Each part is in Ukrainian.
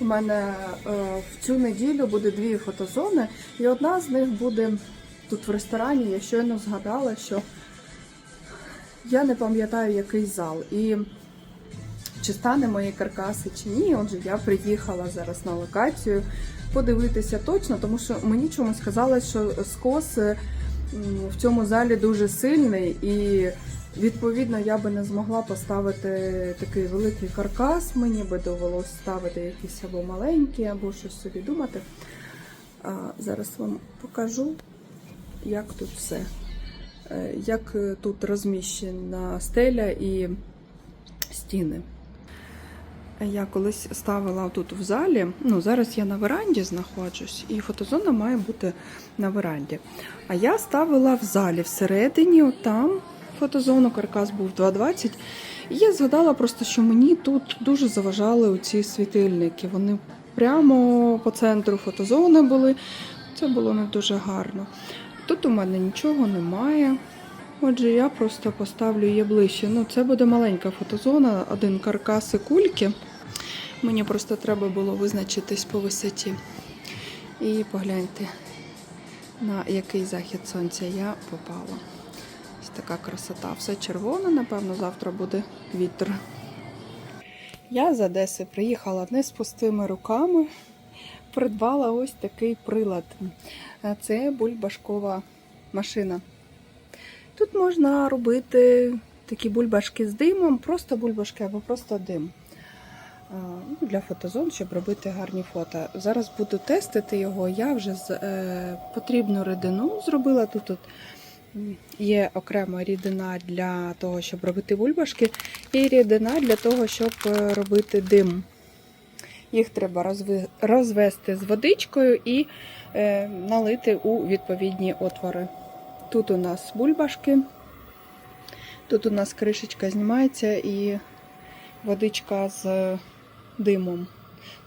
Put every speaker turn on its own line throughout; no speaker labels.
У мене е, в цю неділю буде дві фотозони, і одна з них буде тут в ресторані. Я щойно згадала, що я не пам'ятаю який зал. І чи стане мої каркаси чи ні. Отже, я приїхала зараз на локацію подивитися точно, тому що мені чомусь казалось, що скос в цьому залі дуже сильний, і відповідно я би не змогла поставити такий великий каркас. Мені би довелося ставити якісь або маленькі, або щось собі думати. А зараз вам покажу, як тут все. Е, Як е, тут розміщена стеля і стіни. Я колись ставила тут в залі. Ну, зараз я на веранді знаходжусь, і фотозона має бути на веранді. А я ставила в залі всередині, отам фотозону, каркас був 2,20. І я згадала просто, що мені тут дуже заважали оці світильники. Вони прямо по центру фотозони були. Це було не дуже гарно. Тут у мене нічого немає. Отже, я просто поставлю її ближче. Ну, це буде маленька фотозона, один каркас і кульки. Мені просто треба було визначитись по висоті. І погляньте, на який захід сонця я попала. Така красота. Все червоне, напевно, завтра буде вітер. Я з Одеси приїхала не з пустими руками. Придбала ось такий прилад. Це бульбашкова машина. Тут можна робити такі бульбашки з димом, просто бульбашки або просто дим. Ну, Для фотозон, щоб робити гарні фото. Зараз буду тестити його. Я вже з е, потрібну рідину зробила. Тут, м, є окрема рідина для того, щоб робити бульбашки, і рідина для того, щоб е, робити дим. Їх треба розвести з водичкою і е, налити у відповідні отвори. Тут у нас бульбашки, тут у нас кришечка знімається і водичка з димом.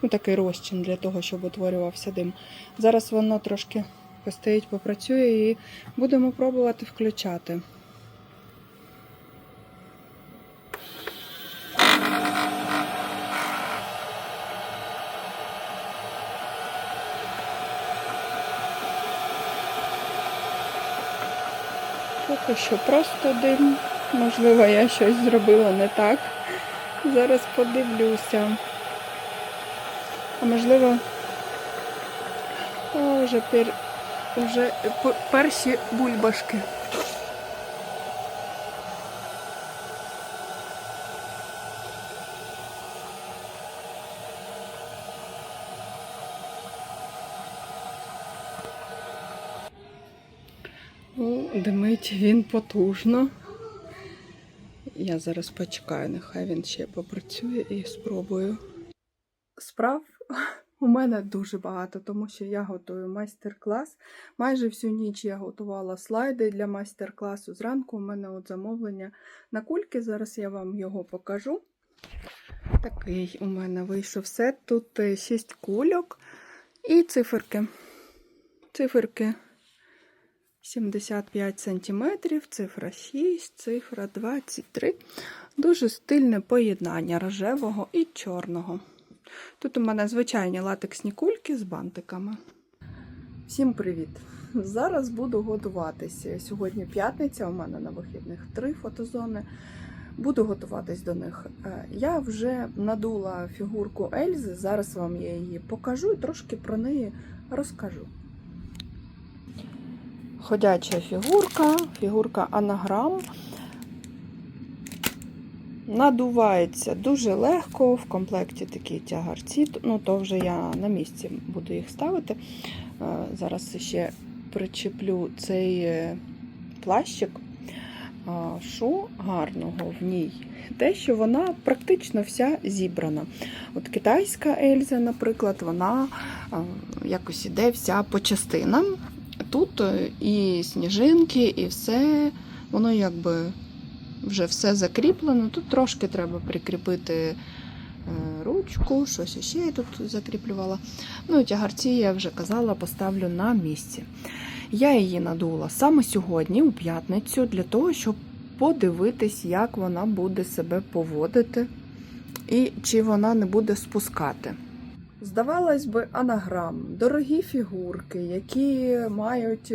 Ну, такий розчин для того, щоб утворювався дим. Зараз воно трошки постоїть, попрацює і будемо пробувати включати. Поки що просто дим. Можливо, я щось зробила не так. Зараз подивлюся. А можливо, о, вже, пер... вже п- перші бульбашки. Ну, димить він потужно. Я зараз почекаю, нехай він ще попрацює і спробую. Справ у мене дуже багато, тому що я готую майстер-клас. Майже всю ніч я готувала слайди для майстер-класу. Зранку у мене от замовлення на кульки. Зараз я вам його покажу. Такий у мене вийшов сет. Тут 6 кульок і циферки. Циферки 75 см, цифра 6, цифра 23. Дуже стильне поєднання рожевого і чорного. Тут у мене звичайні латексні кульки з бантиками. Всім привіт! Зараз буду готуватися. Сьогодні п'ятниця, у мене на вихідних три фотозони. Буду готуватись до них. Е, Я вже надула фігурку Ельзи. Зараз вам я її покажу і трошки про неї розкажу. Ходяча фігурка, фігурка анаграм. Надувається дуже легко, в комплекті такі тягарці, ну то вже я на місці буду їх ставити. Е, Зараз ще причеплю цей е, плащик. Що гарного в ній? Те, що вона практично вся зібрана. От китайська Ельза, наприклад, вона якось іде вся по частинам. Тут е, і сніжинки, і все, воно якби вже все закріплено. Тут трошки треба прикріпити е, ручку, щось ще я тут закріплювала. Ну і тягарці, я вже казала, поставлю на місці. Я її надула саме сьогодні, у п'ятницю, для того, щоб подивитись, як вона буде себе поводити і чи вона не буде спускати. здавалось би, анаграм, дорогі фігурки, які мають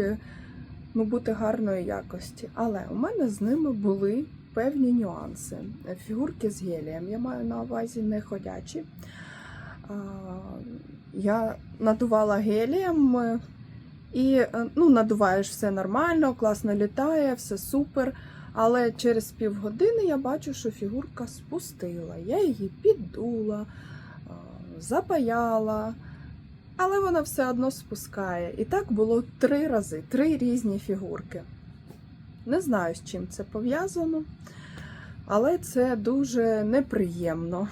ну, бути гарної якості. Але у мене з ними були певні нюанси. Фігурки з гелієм. Я маю на увазі не ходячі. Я надувала гелієм. е, І е, ну, надуваєш все нормально, класно літає, все супер. Але через півгодини я бачу, що фігурка спустила. Я її піддула, запаяла, але вона все одно спускає. І так було три рази, три різні фігурки. Не знаю, з чим це пов'язано, але це дуже неприємно.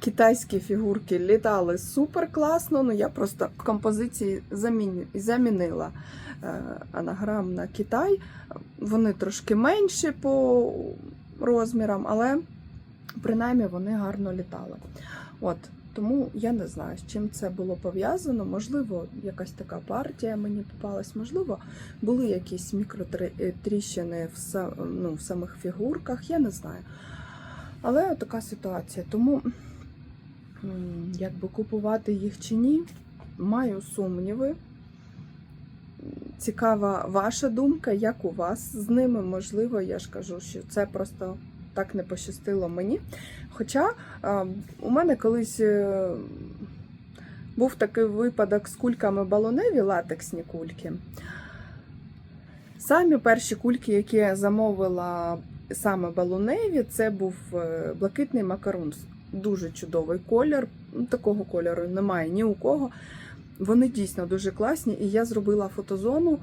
Китайські фігурки літали супер класно, ну я просто композиції замінила е, анаграм на Китай. Вони трошки менші по розмірам, але принаймні вони гарно літали. От, тому я не знаю, з чим це було пов'язано. Можливо, якась така партія мені попалась, можливо, були якісь мікротріщини в, ну, в самих фігурках, я не знаю. Але така ситуація. Тому, якби купувати їх чи ні, маю сумніви. Цікава ваша думка, як у вас з ними, можливо, я ж кажу, що це просто так не пощастило мені. Хоча а, у мене колись е, був такий випадок з кульками балоневі, латексні кульки. Самі перші кульки, які я замовила саме балоневі, це був е, блакитний макарон. Дуже чудовий колір. Такого кольору немає ні у кого. Вони дійсно дуже класні, і я зробила фотозону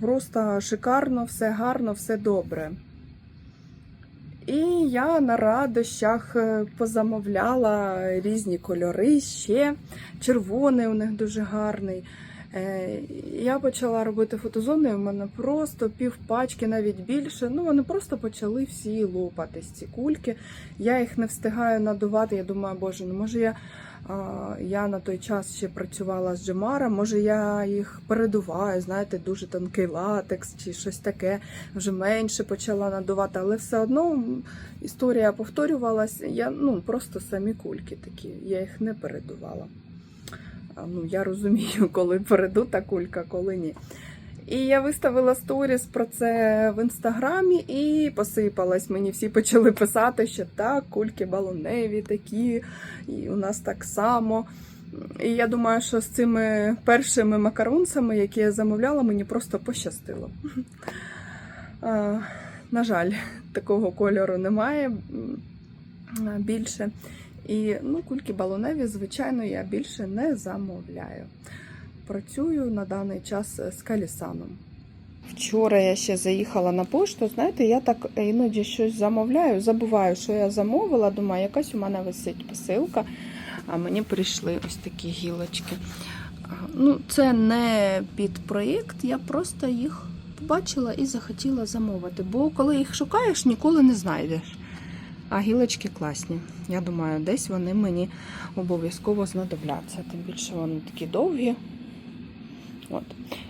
просто шикарно, все гарно, все добре. І я на радощах е, позамовляла різні кольори ще. Червоний у них дуже гарний. Е, Я почала робити фотозони, і в мене просто пів пачки, навіть більше. Ну, вони просто почали всі лопатись, ці кульки. Я їх не встигаю надувати. Я думаю, боже, ну може я, я на той час ще працювала з Джемара, може я їх передуваю, знаєте, дуже тонкий латекс чи щось таке, вже менше почала надувати, але все одно історія повторювалася. Я ну просто самі кульки такі, я їх не передувала. Ну, я розумію, коли передута кулька, коли ні. І я виставила сторіс про це в інстаграмі і посипалась. Мені всі почали писати, що так, кульки балоневі такі, і у нас так само. І я думаю, що з цими першими макаронцями, які я замовляла, мені просто пощастило. На жаль, такого кольору немає більше. І ну, кульки балоневі, звичайно, я більше не замовляю. Працюю на даний час з калісаном. Вчора я ще заїхала на пошту. Знаєте, я так іноді щось замовляю, забуваю, що я замовила. Думаю, якась у мене висить посилка, а мені прийшли ось такі гілочки. Ну, це не під проєкт, я просто їх побачила і захотіла замовити. Бо коли їх шукаєш, ніколи не знайдеш. А гілочки класні. Я думаю, десь вони мені обов'язково знадобляться. Тим більше вони такі довгі. От.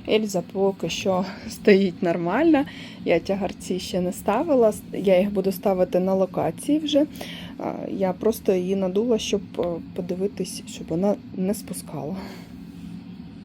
Ельза поки що стоїть нормально. Я тягарці ще не ставила. Я їх буду ставити на локації вже. Я просто її надула, щоб е, подивитись, щоб вона не спускала.